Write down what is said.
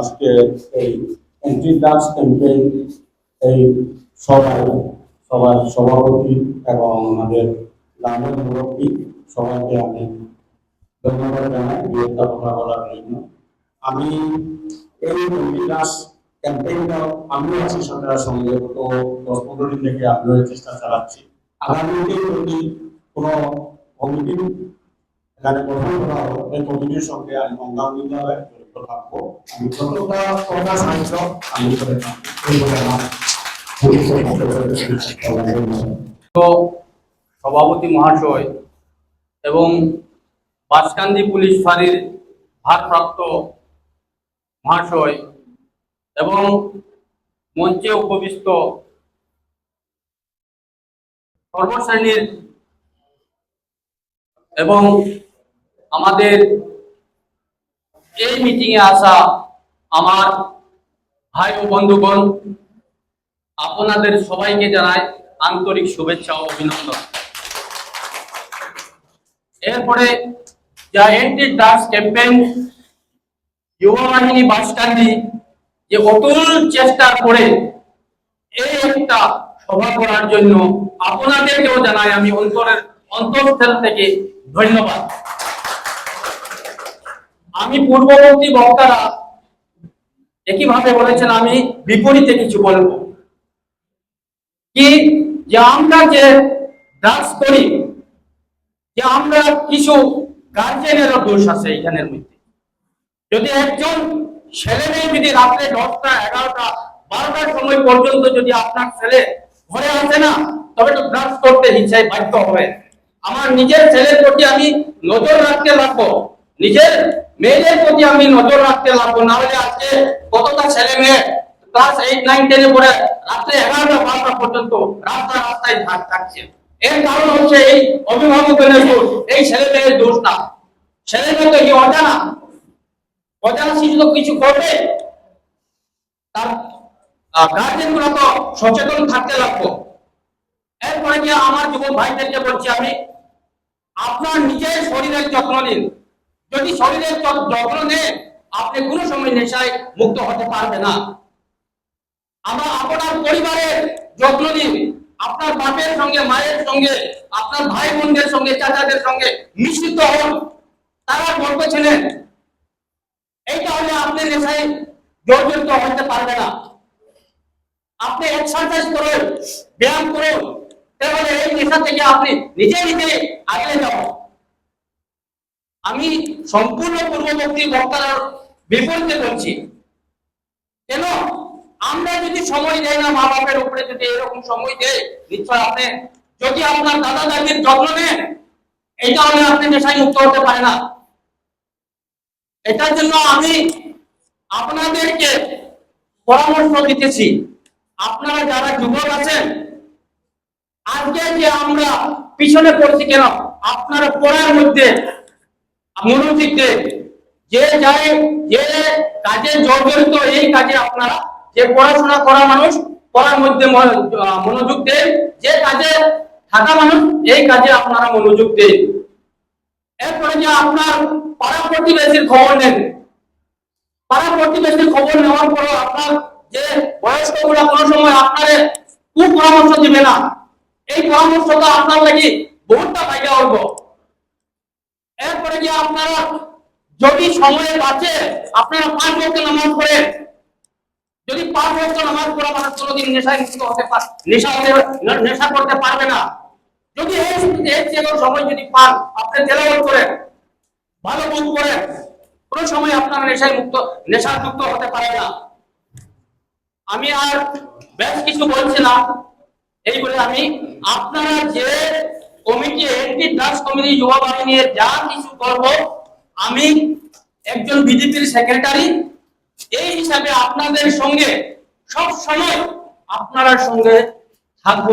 আজকে এই entry drugs campaign এই সবাই সবার সভাপতি এবং আমাদের গ্রামের মুরব্বী সবাইকে আমি ধন্যবাদ জানাই, বিয়েটা কথা বলার জন্য। আমি এই এন্ট্রি ড্রাগস ক্যাম্পেইনটা আমিও আছি সরকারের সঙ্গে, গত দশ পনেরো দিন থেকে আমিও চেষ্টা চালাচ্ছি। আগামী দিনে যদি কোনো কমিটি, এখানে গঠন করা হবে এই কমিটির সঙ্গে আমি অঙ্গাঙ্গিভাবে সভাপতি মহাশয় এবং বাসকান্দি পুলিশ ফাঁড়ির ভারপ্রাপ্ত মহাশয় এবং মঞ্চে উপবিষ্ট সর্বশ্রেণীর এবং আমাদের এই মিটিংয়ে আসা আমার ভাই ও বন্ধুগণ, আপনাদের সবাইকে জানাই আন্তরিক শুভেচ্ছা ও অভিনন্দন। এরপরে যা এন্টি ড্রাগস ক্যাম্পেইন যুব বাহিনী বাসকান্দি যে অতুল চেষ্টা করে এই একটা সভা করার জন্য আপনাদেরকেও জানাই আমি অন্তরের অন্তঃস্থল থেকে ধন্যবাদ। আমি পূর্ববর্তী বক্তারা একইভাবে বলেছেন, আমি বিপরীতে কিছু বলব। কি? যে আমরা যে ড্রাগস করি, যে আমরা কিছু গার্জেনেরও দোষ আছে এখানের মধ্যে। যদি একজন ছেলে মেয়ে যদি রাত্রে দশটা, এগারোটা, বারোটার সময় পর্যন্ত যদি আপনার ছেলে ঘরে আসে না, তবে তো ড্রাগস করতে হিসাবে বাধ্য হবে। আমার নিজের ছেলের প্রতি আমি নজর রাখতে লাগবো। নিজের মেয়েদের প্রতি আমি নজর রাখতে লাগবো। না হলে আজকে কতটা ছেলে মেয়ে ক্লাস এইট নাইন টেনে পড়ে রাত্রে এগারোটা, বারোটা পর্যন্ত রাস্তা রাস্তায় থাক থাকছে এর কারণ হচ্ছে এই অভিভাবকের দোষ, এই ছেলে মেয়ের দোষ না। ছেলে মেয়ে তো কি অজানা? অজানা শিশু তো কিছু করবে, তার গার্জেনগুলো তো সচেতন থাকতে লাগবো। এরপরে আমার যুবক ভাইদেরকে বলছি আমি, আপনার নিজের শরীরের যত্ন নিন। যদি শরীরের যত- যত্ন নেন আপনি কোনো সময় নেশায় মুক্ত হতে পারবে না। আমরা আপনার পরিবারের যত্ন নিন আপনার বাপের সঙ্গে, মায়ের সঙ্গে, আপনার ভাই বোনদের সঙ্গে, চাচাদের সঙ্গে মিশ্রিত হন। তারা গল্প ছিলেন। এই তাহলে আপনি নেশায় জর্জরিত হতে পারবে না। আপনি এক্সারসাইজ করুন, ব্যায়াম করুন, তাহলে এই নেশা থেকে আপনি নিজে নিজে আগলে যাব আমি সম্পূর্ণ পূর্ববর্তী বক্তার বিপরীতে বলছি, কেন? আমরা যদি সময় দেয় না মা বাপের উপরে, যদি এরকম সময় দেয় নিশ্চয় আপনি, যদি আপনার দাদা দাদির যত্ন নেন, এই তাহলে আপনি নেশায় মুক্ত হতে পারে না। এটার জন্য আমি আপনাদেরকে পরামর্শ দিতেছি। আপনারা যারা যুবক আছেন, আজকে যে আমরা পিছনে পড়ছি কেন? আপনারা পড়ার মধ্যে দেন যে যায় যে কাজে জর্জরিত এই কাজে আপনারা যে পড়াশোনা করা মানুষ পড়ার মধ্যে মন- মনোযোগ দেন। যে কাজে থাকা মানুষ, এই কাজে আপনারা মনোযোগ দেন। এরপরে যে আপনার পাড়া প্রতিবেশীর খবর নেন। পাড়া প্রতিবেশীর খবর নেওয়ার পরও আপনার যে বয়স্কগুলা কোনো সময় আপনার কুপরামর্শ দিবে না। এই পরামর্শটা আপনার লাগি বহুতটা ফায়দা হইব এরপরে যে আপনারা যদি সময় বাঁচে, আপনারা পাঁচ বক্ত নামাজ পড়েন। যদি পাঁচ বক্ত নামাজ পড়া মানুষ কোনোদিন নেশায় মুক্ত হতে পারে নেশা নেশা করতে পারবে না। যদি এই সময় যদি পান, আপনি তেলাওয়াত করেন, ভালো মন করেন, কোনো সময় আপনার নেশায় মুক্ত নেশা মুক্ত হতে পারে না। আমি আর বেশ কিছু বলছি না। এই বলে আমি আপনারা যে কমিটি এন্টি ড্রাগস কমিটি যুব বাহিনীর যা কিছু করব, আমি একজন বিজেপির সেক্রেটারি এই হিসাবে আপনাদের সঙ্গে সব সময় আপনার সঙ্গে থাকব।